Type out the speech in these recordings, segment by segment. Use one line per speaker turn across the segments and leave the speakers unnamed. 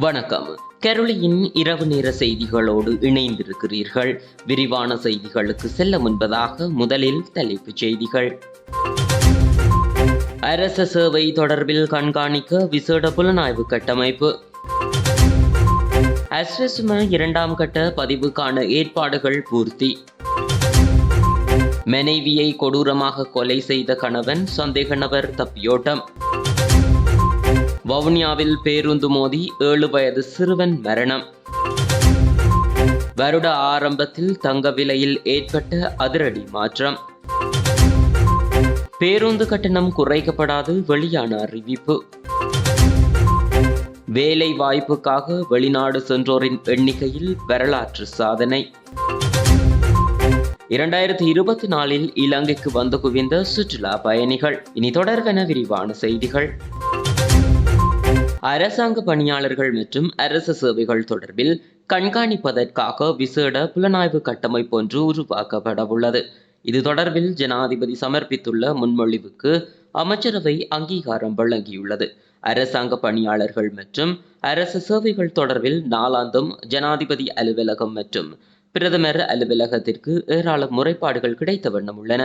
வணக்கம். கெரளியின் இரவு நேர செய்திகளோடு இணைந்திருக்கிறீர்கள். விரிவான செய்திகளுக்கு செல்ல முன்பதாக முதலில் தலைப்புச் செய்திகள். அரச சேவை தொடர்பில் கண்காணிக்க விசேட புலனாய்வு கட்டமைப்பு. அஸ்வசும இரண்டாம் கட்ட பதிவுக்கான ஏற்பாடுகள் பூர்த்தி. மனைவியை கொடூரமாக கொலை செய்த கணவன் சந்தேக நபர் தப்பியோட்டம். வவுனியாவில் பேருந்து மோதி ஏழு வயது சிறுவன் மரணம். வருட ஆரம்பத்தில் தங்க விலையில் ஏற்பட்ட அதிரடி மாற்றம். பேருந்து கட்டணம் குறைக்கப்படாது வெளியான அறிவிப்பு. வேலை வாய்ப்புக்காக வெளிநாடு சென்றோரின் எண்ணிக்கையில் வரலாற்று சாதனை. இரண்டாயிரத்தி இருபத்தி நாலில் இலங்கைக்கு வந்து குவிந்த சுற்றுலா பயணிகள். இனி தொடர்வென விரிவான செய்திகள். அரசாங்க பணியாளர்கள் மற்றும் அரசு சேவைகள் தொடர்பில் கண்காணிப்பதற்காக விசேட புலனாய்வு கட்டமைப்பு ஒன்று உருவாக்கப்பட உள்ளது இது தொடர்பில் ஜனாதிபதி சமர்ப்பித்துள்ள முன்மொழிவுக்கு அமைச்சரவை அங்கீகாரம் வழங்கியுள்ளது. அரசாங்க பணியாளர்கள் மற்றும் அரசு சேவைகள் தொடர்பில் நாளாந்தம் ஜனாதிபதி அலுவலகம் மற்றும் பிரதமர் அலுவலகத்திற்கு ஏராளம் முறைப்பாடுகள் கிடைத்த வண்ணம் உள்ளன.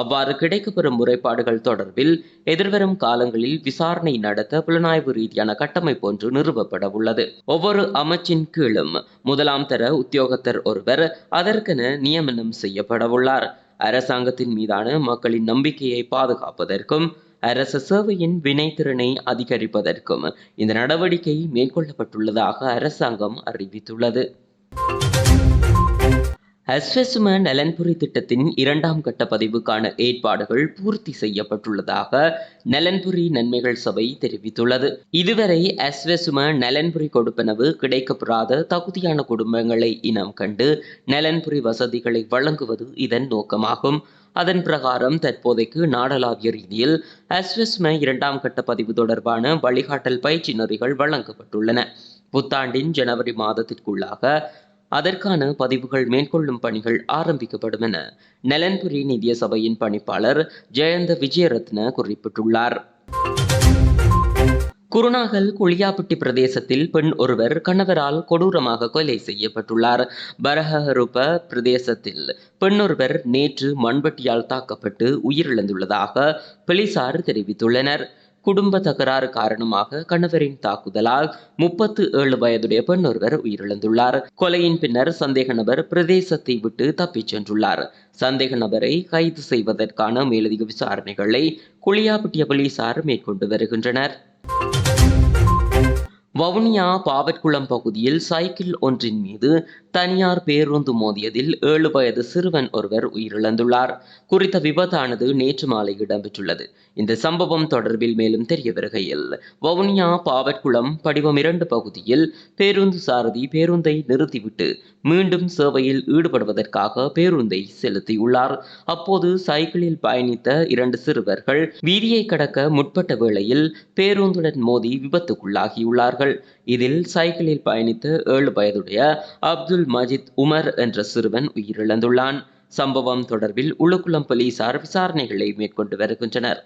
அவ்வாறு கிடைக்கப்பெறும் முறைப்பாடுகள் தொடர்பில் எதிர்வரும் காலங்களில் விசாரணை நடத்த புலனாய்வு ரீதியான கட்டமைப்பு ஒன்று நிறுவப்பட உள்ளது. ஒவ்வொரு அமைச்சின் கீழும் முதலாம் தர உத்தியோகத்தர் ஒருவர் அதற்கென நியமனம் செய்யப்பட உள்ளார். அரசாங்கத்தின் மீதான மக்களின் நம்பிக்கையை பாதுகாப்பதற்கும் அரச சேவையின் வினைத்திறனை அதிகரிப்பதற்கும் இந்த நடவடிக்கை மேற்கொள்ளப்பட்டுள்ளதாக அரசாங்கம் அறிவித்துள்ளது. அஸ்வசும நலன்புரி திட்டத்தின் இரண்டாம் கட்ட பதிவுக்கான ஏற்பாடுகள் பூர்த்தி செய்யப்பட்டுள்ளதாக நலன்புரி நன்மைகள் சபை தெரிவித்துள்ளது. இதுவரை அஸ்வசும நலன்புரி கொடுப்பனவு கிடைக்கப்பெறாத தகுதியான குடும்பங்களை இனம் கண்டு நலன்புரி வசதிகளை வழங்குவது இதன் நோக்கமாகும். அதன் பிரகாரம் தற்போதைக்கு நாடளாவிய ரீதியில் அஸ்வெஸ்ம இரண்டாம் கட்ட பதிவு தொடர்பான வழிகாட்டல் பயிற்சி நெறிகள் வழங்கப்பட்டுள்ளன. புத்தாண்டின் ஜனவரி மாதத்திற்குள்ளாக அதற்கான பதிவுகள் மேற்கொள்ளும் பணிகள் ஆரம்பிக்கப்படும் என நலன்புரி நிதிய சபையின் பணிப்பாளர் ஜெயந்த விஜயரத்ன குறிப்பிட்டுள்ளார். குருநாகல் குளியாப்பட்டி பிரதேசத்தில் பெண் ஒருவர் கணவரால் கொடூரமாக கொலை செய்யப்பட்டுள்ளார். பரஹருப பிரதேசத்தில் பெண்ணொருவர் நேற்று மண்வெட்டியால் தாக்கப்பட்டு உயிரிழந்துள்ளதாக போலீசார் தெரிவித்துள்ளனர். குடும்ப தகராறு காரணமாக கணவரின் தாக்குதலால் முப்பத்து ஏழு வயதுடைய பெண் ஒருவர் உயிரிழந்துள்ளார். கொலையின் பின்னர் சந்தேக நபர் பிரதேசத்தை விட்டு தப்பிச் சென்றுள்ளார். சந்தேக நபரை கைது செய்வதற்கான மேலதிக விசாரணைகளை குளியாப்பட்டிய போலீசார் மேற்கொண்டு வருகின்றனர். வவுனியா பாவற்குளம் பகுதியில் சைக்கிள் ஒன்றின் மீது தனியார் பேருந்து மோதியதில் ஏழு வயது சிறுவன் ஒருவர் உயிரிழந்துள்ளார். குறித்த விபத்தானது நேற்று மாலை இடம்பெற்றுள்ளது. இந்த சம்பவம் தொடர்பில் மேலும் தெரிய வருகையில் வவுனியா பாவற்குளம் படிவம் இரண்டு பகுதியில் பேருந்து சாரதி பேருந்தை நிறுத்திவிட்டு மீண்டும் சேவையில் ஈடுபடுவதற்காக பேருந்தை செலுத்தியுள்ளார். அப்போது சைக்கிளில் பயணித்த இரண்டு சிறுவர்கள் வீதியை கடக்க முற்பட்ட வேளையில் பேருந்துடன் மோதி விபத்துக்குள்ளாகியுள்ளார்கள். இதில் சைக்கிளில் பயணித்த ஏழு வயதுடைய அப்துல் மஜித் உமர் என்ற சிறுவன் உயிரிழந்துள்ளான். சம்பவம் தொடர்பில் உளுக்குளம் போலீசார் விசாரணைகளை மேற்கொண்டு வருகின்றனர்.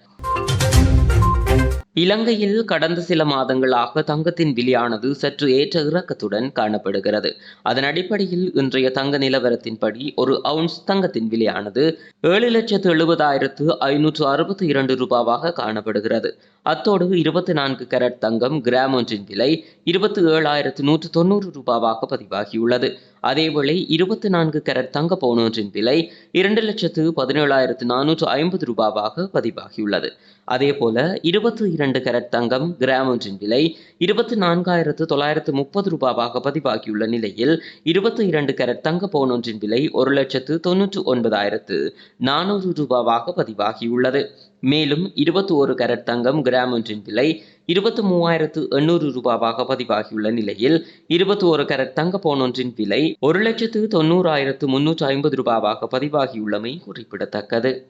இலங்கையில் கடந்த சில மாதங்களாக தங்கத்தின் விலையானது சற்று ஏற்ற இறக்கத்துடன் காணப்படுகிறது. அதன் அடிப்படையில் இன்றைய தங்க நிலவரத்தின்படி ஒரு அவுன்ஸ் தங்கத்தின் விலையானது ஏழு லட்சத்து எழுபதாயிரத்து ஐநூற்று அறுபத்தி இரண்டு ரூபாவாக காணப்படுகிறது. அத்தோடு இருபத்தி நான்கு கேரட் தங்கம் கிராம் ஒன்றின் விலை இருபத்தி ஏழாயிரத்து நூற்று தொண்ணூறு ரூபாவாக பதிவாகியுள்ளது. அதேவேளை இருபத்தி நான்கு கேரட் தங்க பவுனொன்றின் விலை இரண்டு லட்சத்து பதினேழாயிரத்து நானூற்று ஐம்பது ரூபாவாக பதிவாகியுள்ளது. அதேபோல இருபத்தி இரண்டு கேரட் தங்கம் கிராம் ஒன்றின் விலை இருபத்தி நான்காயிரத்து தொள்ளாயிரத்து முப்பது ரூபாவாக பதிவாகியுள்ள நிலையில் இருபத்தி இரண்டு கேரட் தங்க பவுனொன்றின் விலை ஒரு லட்சத்து தொன்னூற்று ஒன்பதாயிரத்து நானூறு ரூபாவாக பதிவாகியுள்ளது. மேலும் இருபத்தி ஒரு கரட் தங்கம் கிராம் ஒன்றின் விலை இருபத்தி மூவாயிரத்து எண்ணூறு ரூபாவாக பதிவாகியுள்ள நிலையில் இருபத்தி ஒரு கரட் தங்க பவுன் ஒன்றின் விலை ஒரு லட்சத்து தொண்ணூறாயிரத்து முன்னூற்று ஐம்பது ரூபாவாக பதிவாகியுள்ளமை குறிப்பிடத்தக்கது.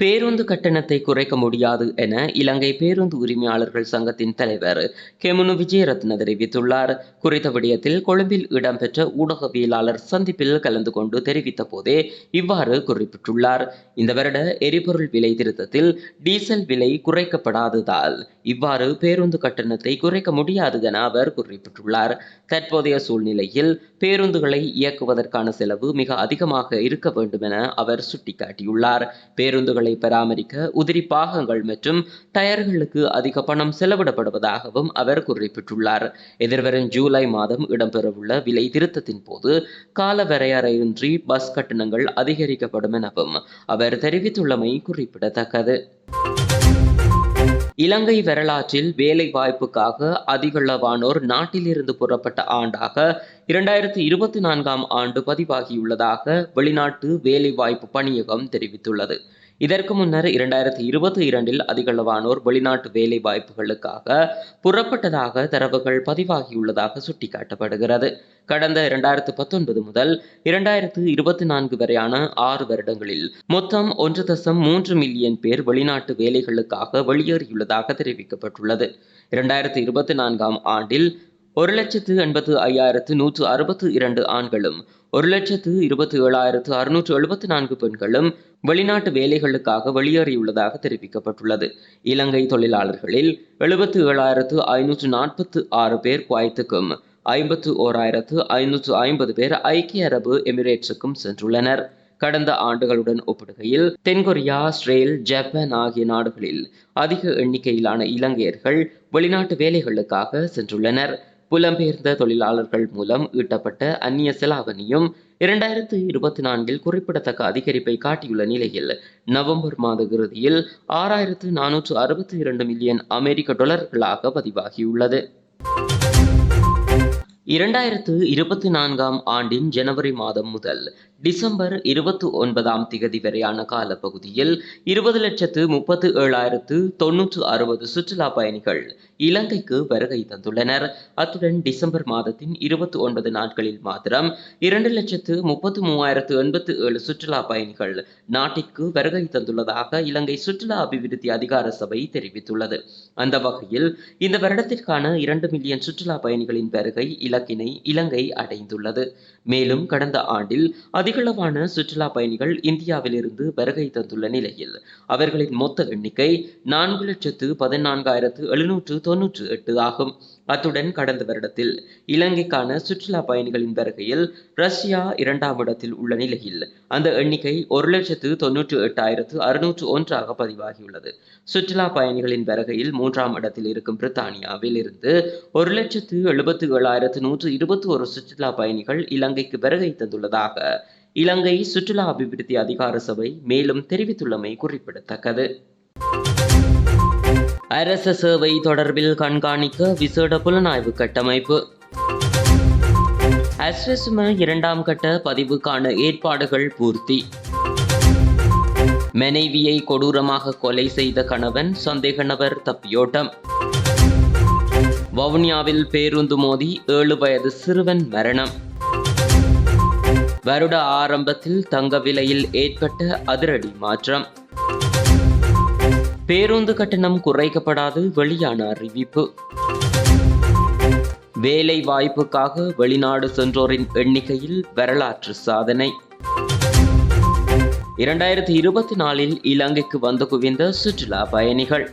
பேருந்து கட்டணத்தை குறைக்க முடியாது என இலங்கை பேருந்து உரிமையாளர்கள் சங்கத்தின் தலைவர் கெமுனு விஜயரத்ன தெரிவித்துள்ளார். குறித்த விடயத்தில் கொழும்பில் இடம்பெற்ற ஊடகவியலாளர் சந்திப்பில் கலந்து கொண்டு தெரிவித்த போதே இவ்வாறு குறிப்பிட்டுள்ளார். இந்த வருட எரிபொருள் விலை திருத்தத்தில் டீசல் விலை குறைக்கப்படாததால் இவ்வாறு பேருந்து கட்டணத்தை குறைக்க முடியாது என அவர் குறிப்பிட்டுள்ளார். தற்போதைய சூழ்நிலையில் பேருந்துகளை இயக்குவதற்கான செலவு மிக அதிகமாக இருக்க வேண்டும் என அவர் சுட்டிக்காட்டியுள்ளார். பேருந்துகள் பராமரிக்க உதிரி பாகங்கள் மற்றும் டயர்களுக்கு அதிக பணம் செலவிடப்படுவதாகவும் அவர் குறிப்பிட்டுள்ளார். எதிர்வரும் ஜூலை மாதம் இடம்பெறவுள்ள விலை திருத்தத்தின் போது கால வரையறையின்றி பஸ் கட்டணங்கள் அதிகரிக்கப்படும் எனவும் அவர் தெரிவித்துள்ளமை குறிப்பிடத்தக்கது. இலங்கை வரலாற்றில் வேலை வாய்ப்புக்காக அதிகளவானோர் நாட்டிலிருந்து புறப்பட்ட ஆண்டாக இரண்டாயிரத்தி இருபத்தி நான்காம் ஆண்டு பதிவாகியுள்ளதாக வெளிநாட்டு வேலைவாய்ப்பு பணியகம் தெரிவித்துள்ளது. இதற்கு முன்னர் இரண்டாயிரத்தி இருபத்தி இரண்டில் அதிகளவானோர் வெளிநாட்டு வேலை வாய்ப்புகளுக்காக புறப்பட்டதாக தரவுகள் பதிவாகியுள்ளதாக சுட்டிக்காட்டப்படுகிறது. கடந்த இரண்டாயிரத்து பத்தொன்பது முதல் இரண்டாயிரத்து இருபத்தி நான்கு வரையான ஆறு வருடங்களில் மொத்தம் ஒன்று தசம் மூன்று மில்லியன் பேர் வெளிநாட்டு வேலைகளுக்காக வெளியேறியுள்ளதாக தெரிவிக்கப்பட்டுள்ளது. இரண்டாயிரத்து இருபத்தி நான்காம் ஆண்டில் ஒரு லட்சத்து எண்பத்து ஐயாயிரத்து நூற்று அறுபத்து இரண்டு ஆண்களும் ஒரு லட்சத்து இருபத்தி ஏழாயிரத்து அறுநூற்று எழுபத்தி நான்கு பெண்களும் வெளிநாட்டு வேலைகளுக்காக வெளியேறியுள்ளதாக தெரிவிக்கப்பட்டுள்ளது. இலங்கை தொழிலாளர்களில் எழுபத்து ஏழாயிரத்து ஐநூற்று நாற்பத்து ஆறு பேர் குவைத்துக்கும் ஐம்பத்து ஓராயிரத்து ஐநூற்று ஐம்பது பேர் ஐக்கிய அரபு எமிரேட்ஸுக்கும் சென்றுள்ளனர். கடந்த ஆண்டுகளுடன் ஒப்பிடுகையில் தென்கொரியா இஸ்ரேல் ஜப்பான் ஆகிய நாடுகளில் அதிக எண்ணிக்கையிலான இலங்கையர்கள் வெளிநாட்டு வேலைகளுக்காக சென்றுள்ளனர். புலம்பெயர்ந்த தொழிலாளர்கள் மூலம் ஈட்டப்பட்ட அந்நிய செலாவணியும் இரண்டாயிரத்து இருபத்தி நான்கில் குறிப்பிடத்தக்க அதிகரிப்பை காட்டியுள்ள நிலையில் நவம்பர் மாத இறுதியில் ஆறாயிரத்து நானூற்று அறுபத்தி இரண்டு மில்லியன் அமெரிக்க டாலர்களாக பதிவாகியுள்ளது. இரண்டாயிரத்து இருபத்தி நான்காம் ஆண்டின் ஜனவரி மாதம் முதல் டிசம்பர் இருபத்தி ஒன்பதாம் திகதி வரையான காலப்பகுதியில் இருபது லட்சத்து முப்பத்து ஏழாயிரத்து தொன்னூற்று அறுபது சுற்றுலா பயணிகள் இலங்கைக்கு வருகை தந்துள்ளனர். அத்துடன் டிசம்பர் மாதத்தின் இருபத்தி ஒன்பது நாட்களில் மாத்திரம் இரண்டு லட்சத்து முப்பத்து மூவாயிரத்து எண்பத்து ஏழு சுற்றுலா பயணிகள் நாட்டிற்கு வருகை தந்துள்ளதாக இலங்கை சுற்றுலா அபிவிருத்தி அதிகார சபை தெரிவித்துள்ளது. அந்த வகையில் இந்த வருடத்திற்கான இரண்டு மில்லியன் சுற்றுலா பயணிகளின் வருகை இலக்கினை இலங்கை அடைந்துள்ளது. மேலும் கடந்த ஆண்டில் அதிகளவான சுற்றுலா பயணிகள் இந்தியாவிலிருந்து வருகை தந்துள்ள நிலையில் அவர்களின் மொத்த எண்ணிக்கை நான்கு லட்சத்து பதினான்காயிரத்து எழுநூற்று தொன்னூற்று எட்டு ஆகும். அத்துடன் கடந்த வருடத்தில் இலங்கைக்கான சுற்றுலா பயணிகளின் வருகையில் ரஷ்யா இரண்டாம் இடத்தில் உள்ள நிலையில் அந்த எண்ணிக்கை ஒரு லட்சத்து தொன்னூற்று எட்டாயிரத்து அறுநூற்று ஒன்றாக பதிவாகியுள்ளது. சுற்றுலா பயணிகளின் வருகையில் மூன்றாம் இடத்தில் இருக்கும் பிரித்தானியாவில் இருந்து ஒரு லட்சத்து எழுபத்து ஏழாயிரத்து நூற்று இருபத்தி ஒரு சுற்றுலா பயணிகள் இலங்கைக்கு வருகை தந்துள்ளதாக இலங்கை சுற்றுலா அபிவிருத்தி அதிகார சபை மேலும் தெரிவித்துள்ளமை குறிப்பிடத்தக்கது. அரச சேவை தொடர்பில் கண்காணிக்க விசேட புலனாய்வு கட்டமைப்பு. அஸ்வசும இரண்டாம் கட்ட பதிவுக்கான ஏற்பாடுகள் பூர்த்தி. மனைவியை கொடூரமாக கொலை செய்த கணவன் சந்தேக நபர் தப்பியோட்டம். வவுனியாவில் பேருந்து மோதி ஏழு வயது சிறுவன் மரணம். வருட ஆரம்பத்தில் தங்க விலையில் ஏற்பட்ட அதிரடி மாற்றம். பேருந்து கட்டணம் குறைக்கப்படாது வெளியான அறிவிப்பு. வேலை வாய்ப்புக்காக வெளிநாடு சென்றோரின் எண்ணிக்கையில் வரலாற்று சாதனை. இரண்டாயிரத்தி இருபத்தி நாலில் இலங்கைக்கு வந்து குவிந்த சுற்றுலா பயணிகள்.